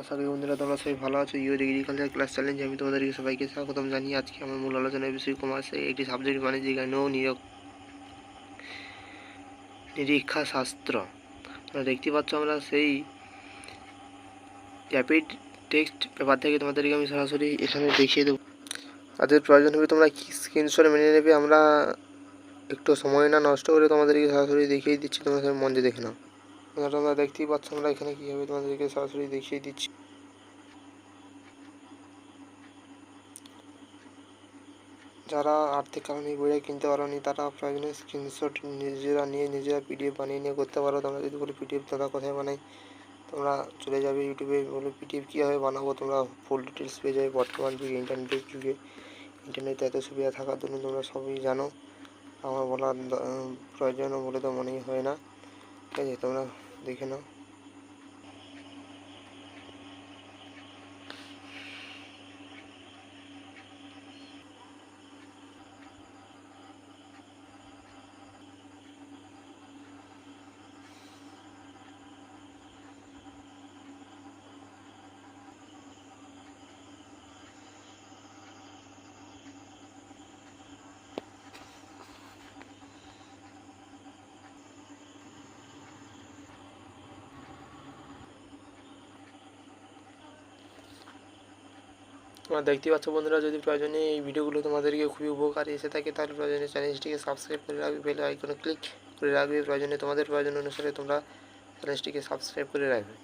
আশা করি বন্ধুরা তোমরা সবাই ভালো আছো। ইউ এগ্রিকালচার ক্লাস চ্যালেঞ্জ আমি তোমাদেরকে সবাইকে স্বাগতম জানিয়ে আজকে আমার মূল আলোচনার বিষয় কমার্সে একটি সাবজেক্ট আইন ও নিয়োগ নিরীক্ষা শাস্ত্র। তোমরা দেখতে পাচ্ছ আমরা সেই র্যাপিড টেক্সট পেপার থেকে তোমাদেরকে আমি সরাসরি এখানে দেখিয়ে দেবো। তাদের প্রয়োজন হবে তোমরা কি স্ক্রিনশট মেনে নেবে, আমরা একটু সময় না নষ্ট করে তোমাদেরকে সরাসরি দেখিয়ে দিচ্ছি। তোমরা সবাই মন দিয়ে দেখে নাও। তোমরা তোমরা দেখতেই পাচ্ছ, আমরা এখানে কীভাবে তোমাদেরকে সরাসরি দেখিয়ে দিচ্ছি। যারা আর্থিক কারণে বইটা কিনতে পারোনি, তারা প্রয়োজনে স্ক্রিনশট নিজেরা নিয়ে, নিজেরা পিডিএফ বানিয়ে নিয়ে করতে পারো। তোমরা যদি বলে পিডিএফ দাদা কোথায় বানাই, তোমরা চলে যাবে ইউটিউবে বলে পিডিএফ কীভাবে বানাবো, তোমরা ফুল ডিটেলস পেয়ে যাবে বর্তমান যুগে ইন্টারনেটের যুগে। ইন্টারনেটে এত সুবিধা থাকার জন্য তোমরা সবই জানো। আমার বলার দ- প্রয়োজন বলে তো মনেই হয় না। ঠিক আছে, তোমরা দেখে নাও। তোমরা দেখতে পাচ্ছ বন্ধুরা, যদি প্রয়োজনে এই ভিডিওগুলো তোমাদেরকে খুবই উপকারী এসে থাকে, তাহলে প্রয়োজনে চ্যানেলটিকে সাবস্ক্রাইব করে রাখবে বেল আইকনে ক্লিক করে রাখবে। প্রয়োজনে তোমাদের প্রয়োজন অনুসারে তোমরা চ্যানেলটিকে সাবস্ক্রাইব করে রাখবে।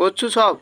করছ সব?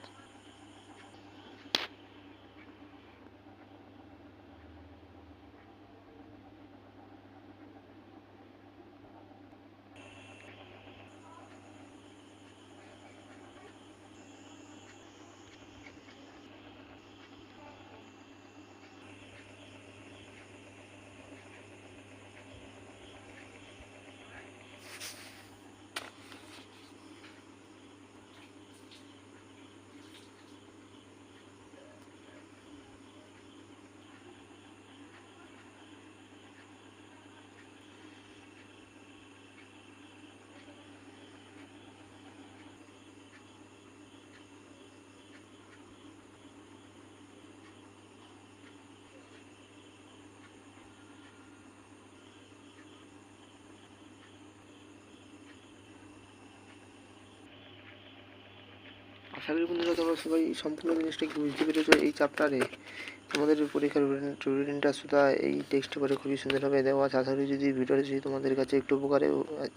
আশা করি তোমরা সবাই সম্পূর্ণ জিনিসটা কি বুঝতে পেরেছ এই চ্যাপ্টারে তোমাদের পরীক্ষার রুটিনটা সুদা এই টেক্সট করে খুবই সুন্দরভাবে দেওয়া আছে আশা করি যদি ভিডিওটা যদি তোমাদের কাছে একটু উপকারে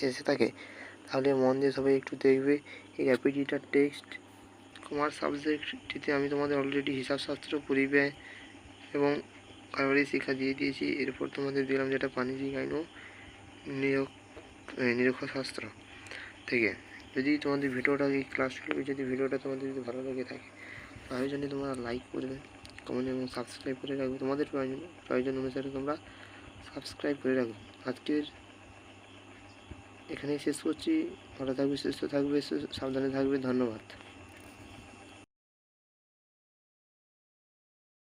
এসে থাকে, তাহলে মন দিয়ে সবাই একটু দেখবে। এই র্যাপিডিটার টেক্সট কমার্স সাবজেক্টটিতে আমি তোমাদের অলরেডি হিসাবশাস্ত্র পরিব্যয় এবং কারবারি শিক্ষা দিয়ে দিয়েছি। এরপর তোমাদের দিলাম যেটা বাণিজ্যিক আইন ও নিরীক্ষা শাস্ত্র থেকে। যদি তোমাদের ভিডিওটা এই ক্লাস টুয়েলভে যদি ভিডিওটা তোমাদের যদি ভালো লাগে থাকে, তাহলে জন্য তোমরা লাইক করবে কমেন্ট এবং সাবস্ক্রাইব করে রাখবে। তোমাদের প্রয়োজন প্রয়োজন অনুসারে তোমরা সাবস্ক্রাইব করে রাখবে। আজকের এখানেই শেষ করছি। ভালো থাকবে, সুস্থ থাকবে সাবধানে থাকবে। ধন্যবাদ।